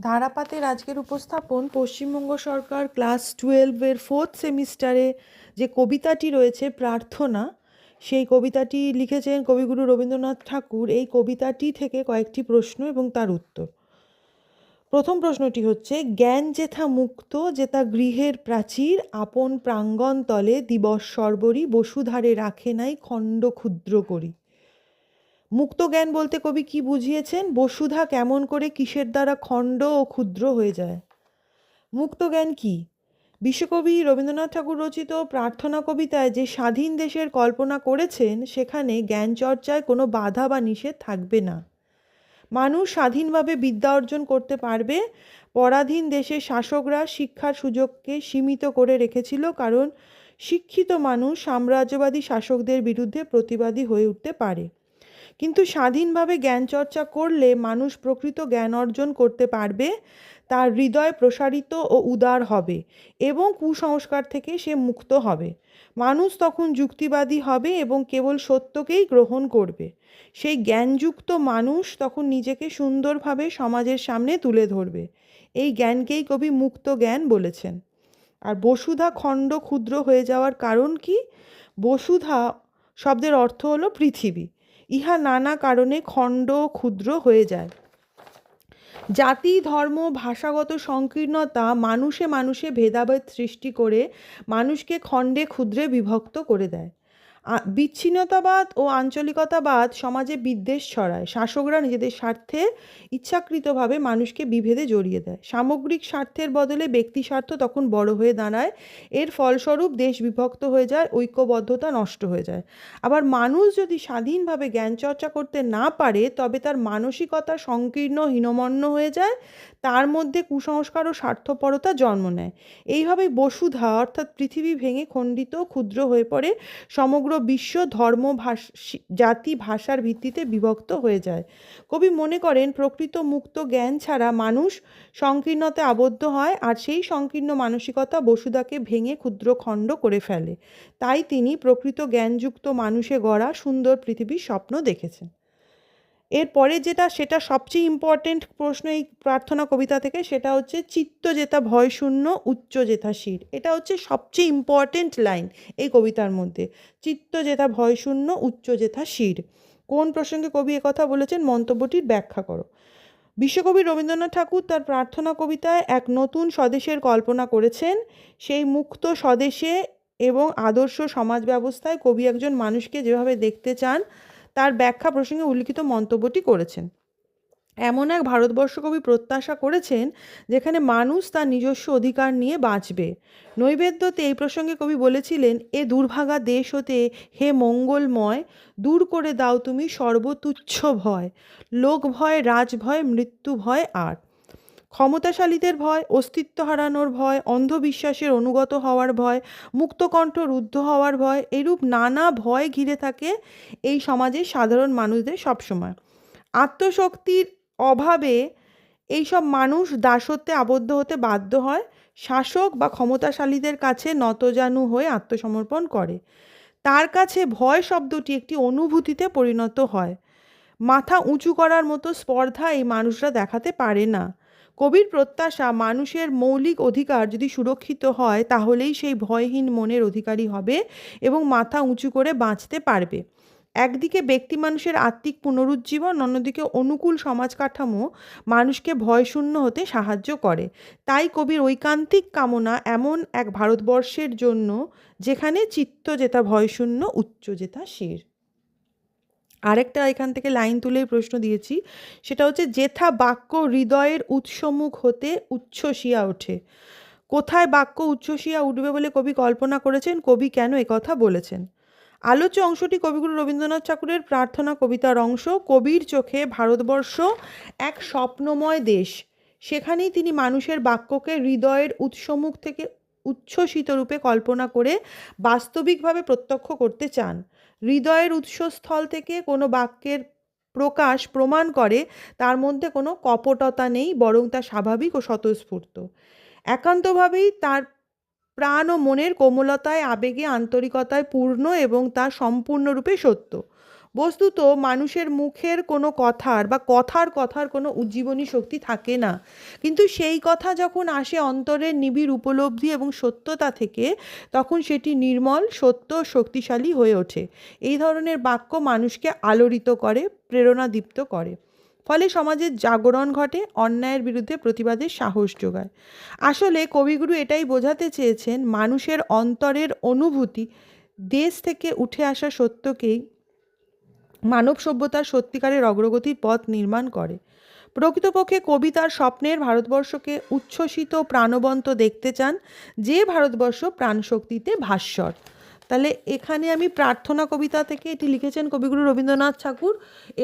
ধারাপাতের আজকের উপস্থাপন পশ্চিমবঙ্গ সরকার ক্লাস টুয়েলভের ফোর্থ সেমিস্টারে যে কবিতাটি রয়েছে প্রার্থনা, সেই কবিতাটি লিখেছেন কবিগুরু রবীন্দ্রনাথ ঠাকুর। এই কবিতাটি থেকে কয়েকটি প্রশ্ন এবং তার উত্তর। প্রথম প্রশ্নটি হচ্ছে, জ্ঞান যেথা মুক্ত যেতা গৃহের প্রাচীর, আপন প্রাঙ্গণ তলে দিবস সর্বরী, বসুধারে রাখে নাই খণ্ড ক্ষুদ্র করি। মুক্ত জ্ঞান বলতে কবি কি বুঝিয়েছেন? বসুধা কেমন করে কিসের দ্বারা খণ্ড ও ক্ষুদ্র হয়ে যায়? মুক্ত জ্ঞান কি? বিশ্বকবি রবীন্দ্রনাথ ঠাকুর রচিত প্রার্থনা কবিতায় যে স্বাধীন দেশের কল্পনা করেছেন, সেখানে জ্ঞান চর্চায় কোনো বাধা বা নিষেধ থাকবে না। মানুষ স্বাধীনভাবে বিদ্যা অর্জন করতে পারবে। পরাধীন দেশের শাসকরা শিক্ষার সুযোগকে সীমিত করে রেখেছিল কারণ শিক্ষিত মানুষ সাম্রাজ্যবাদী শাসকদের বিরুদ্ধে প্রতিবাদী হয়ে উঠতে পারে। কিন্তু স্বাধীনভাবে জ্ঞান চর্চা করলে মানুষ প্রকৃত জ্ঞান অর্জন করতে পারবে, তার হৃদয় প্রসারিত ও উদার হবে এবং কুসংস্কার থেকে সে মুক্ত হবে। মানুষ তখন যুক্তিবাদী হবে এবং কেবল সত্যকেই গ্রহণ করবে। সেই জ্ঞানযুক্ত মানুষ তখন নিজেকে সুন্দরভাবে সমাজের সামনে তুলে ধরবে। এই জ্ঞানকেই কবি মুক্ত জ্ঞান বলেছেন। আর বসুধা খণ্ড ক্ষুদ্র হয়ে যাওয়ার কারণ কি? বসুধা শব্দের অর্থ হলো পৃথিবী। ইহা নানা কারণে খণ্ড ক্ষুদ্র হয়ে যায়। জাতি, ধর্ম, ভাষাগত সংকীর্ণতা মানুষে মানুষে ভেদাভেদ সৃষ্টি করে মানুষকে খণ্ডে ক্ষুদ্রে বিভক্ত করে দেয়। বিচ্ছিন্নতাবাদ ও আঞ্চলিকতাবাদ সমাজে বিদ্বেষ ছড়ায়। শাসকরা নিজেদের স্বার্থে ইচ্ছাকৃতভাবে মানুষকে বিভেদে জড়িয়ে দেয়। সামগ্রিক স্বার্থের বদলে ব্যক্তি স্বার্থ তখন বড় হয়ে দাঁড়ায়। এর ফলস্বরূপ দেশ বিভক্ত হয়ে যায়, ঐক্যবদ্ধতা নষ্ট হয়ে যায়। আবার মানুষ যদি স্বাধীনভাবে জ্ঞান চর্চা করতে না পারে, তবে তার মানসিকতা সংকীর্ণ, হীনমন্য হয়ে যায়। তার মধ্যে কুসংস্কার ও স্বার্থপরতা জন্ম নেয়। এইভাবেই বসুধা, অর্থাৎ পৃথিবী ভেঙে খণ্ডিত, ক্ষুদ্র হয়ে পড়ে সমগ্র বিশ্ব ধর্ম জাতি ভাষার ভিত্তিতে বিভক্ত হয়ে যায়। কবি মনে করেন, প্রকৃত মুক্ত জ্ঞান ছাড়া মানুষ সংকীর্ণতে আবদ্ধ হয় আর সেই সংকীর্ণ মানসিকতা বসুদাকে ভেঙে ক্ষুদ্র খণ্ড করে ফেলে। তাই তিনি প্রকৃত জ্ঞানযুক্ত মানুষে গড়া সুন্দর পৃথিবীর স্বপ্ন দেখেছেন। এরপরে যেটা, সেটা সবচেয়ে ইম্পর্টেন্ট প্রশ্ন এই প্রার্থনা কবিতা থেকে, সেটা হচ্ছে চিত্ত যেতা ভয় শূন্য উচ্চ যেথা শির। এটা হচ্ছে সবচেয়ে ইম্পর্টেন্ট লাইন এই কবিতার মধ্যে চিত্ত যেথা ভয় শূন্য উচ্চ যেথা শির। কোন প্রসঙ্গে কবি কথা বলেছেন, মন্তব্যটির ব্যাখ্যা করো। বিশ্বকবি রবীন্দ্রনাথ ঠাকুর তার প্রার্থনা কবিতায় এক নতুন স্বদেশের কল্পনা করেছেন। সেই মুক্ত স্বদেশে এবং আদর্শ সমাজ ব্যবস্থায় কবি একজন মানুষকে যেভাবে দেখতে চান তার ব্যাখ্যা প্রসঙ্গে উল্লিখিত মন্তব্যটি করেছেন। এমন এক ভারতবর্ষ কবি প্রত্যাশা করেছেন, যেখানে মানুষ তার নিজস্ব অধিকার নিয়ে বাঁচবে। নৈবেদ্যতে এই প্রসঙ্গে কবি বলেছিলেন, এ দুর্ভাগা দেশ হতে হে মঙ্গলময়, দূর করে দাও তুমি সর্বতুচ্ছ ভয়। লোক ভয়, রাজ ভয়, মৃত্যু ভয় আর। ক্ষমতাশালীদের ভয়, অস্তিত্ব হারানোর ভয়, অন্ধবিশ্বাসের অনুগত হওয়ার ভয়, মুক্তকণ্ঠ রুদ্ধ হওয়ার ভয়, এরূপ নানা ভয় ঘিরে থাকে এই সমাজের সাধারণ মানুষদের সবসময়। আত্মশক্তির অভাবে এইসব মানুষ দাসত্বে আবদ্ধ হতে বাধ্য হয়, শাসক বা ক্ষমতাশালীদের কাছে নতজানু হয়ে আত্মসমর্পণ করে। তার কাছে ভয় শব্দটি একটি অনুভূতিতে পরিণত হয়। মাথা উঁচু করার মতো স্পর্ধা এই মানুষরা দেখাতে পারে না। কবির প্রত্যাশা মানুষের মৌলিক অধিকার যদি সুরক্ষিত হয়, তাহলেই সেই ভয়হীন মনের অধিকারী হবে এবং মাথা উঁচু করে বাঁচতে পারবে। একদিকে ব্যক্তি মানুষের আত্মিক পুনরুজ্জীবন, অন্যদিকে অনুকূল সমাজ কাঠামো মানুষকে ভয়শূন্য হতে সাহায্য করে। তাই কবির ঐকান্তিক কামনা এমন এক ভারতবর্ষের জন্য যেখানে চিত্ত যেতা ভয়শূন্য, উচ্চ যেতা শির। আরেকটা এখান থেকে লাইন তুলেই প্রশ্ন দিয়েছি। সেটা হচ্ছে যেথা বাক্য হৃদয়ের উৎসমুখ হতে উচ্ছ্বসিয়া ওঠে। কোথায় বাক্য উচ্ছ্বসিয়া উঠবে বলে কবি কল্পনা করেছেন? কবি কেন কথা বলেছেন? আলোচ্য অংশটি কবিগুরু রবীন্দ্রনাথ ঠাকুরের প্রার্থনা কবিতার অংশ। কবির চোখে ভারতবর্ষ এক স্বপ্নময় দেশ। সেখানেই তিনি মানুষের বাক্যকে হৃদয়ের উৎসমুখ থেকে উচ্ছ্বসিত রূপে কল্পনা করে বাস্তবিকভাবে প্রত্যক্ষ করতে চান। হৃদয়ের উৎসস্থল থেকে কোনো বাক্যের প্রকাশ প্রমাণ করে তার মধ্যে কোনো কপটতা নেই, বরং তা স্বাভাবিক ও স্বতঃস্ফূর্ত। একান্তভাবেই তার প্রাণ ও মনের কোমলতায়, আবেগে, আন্তরিকতায় পূর্ণ এবং তা সম্পূর্ণরূপে সত্য। বস্তুত মানুষের মুখের কোনো কথার বা কথার কথার কোনো উজ্জীবনী শক্তি থাকে না। কিন্তু সেই কথা যখন আসে অন্তরের নিবিড় উপলব্ধি এবং সত্যতা থেকে, তখন সেটি নির্মল, সত্য, শক্তিশালী হয়ে ওঠে। এই ধরনের বাক্য মানুষকে আলোড়িত করে, প্রেরণাদীপ্ত করে। ফলে সমাজের জাগরণ ঘটে, অন্যায়ের বিরুদ্ধে প্রতিবাদের সাহস যোগায়। আসলে কবিগুরু এটাই বোঝাতে চেয়েছেন, মানুষের অন্তরের অনুভূতি দেশ থেকে উঠে আসা সত্যকেই মানব সভ্যতার সত্যিকারের অগ্রগতির পথ নির্মাণ করে। প্রকৃতপক্ষে কবি তার স্বপ্নের ভারতবর্ষকে উচ্ছ্বসিত, প্রাণবন্ত দেখতে চান, যে ভারতবর্ষ প্রাণশক্তিতে ভাস্বর। তাহলে এখানে আমি প্রার্থনা কবিতা থেকে এটি লিখেছেন কবিগুরু রবীন্দ্রনাথ ঠাকুর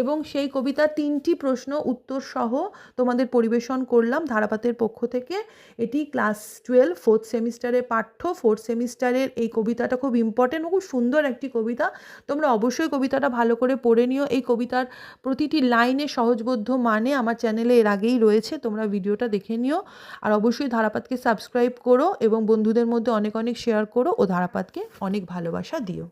এবং সেই কবিতার তিনটি প্রশ্ন উত্তর সহ তোমাদের পরিবেশন করলাম ধারাপাতের পক্ষ থেকে। এটি ক্লাস টুয়েলভ, ফোর্থ সেমিস্টারের পাঠ্য। ফোর্থ সেমিস্টারের এই কবিতাটা খুব ইম্পর্টেন্ট খুব সুন্দর একটি কবিতা। তোমরা অবশ্যই কবিতাটা ভালো করে পড়ে নিও। এই কবিতার প্রতিটি লাইনে সহজবোধ্য মানে আমার চ্যানেলে এর আগেই রয়েছে, তোমরা ভিডিওটা দেখে নিও। আর অবশ্যই ধারাপাতকে সাবস্ক্রাইব করো এবং বন্ধুদের মধ্যে অনেক অনেক শেয়ার করো ও ধারাপাতকে অনেক ভালোবাসা দিও।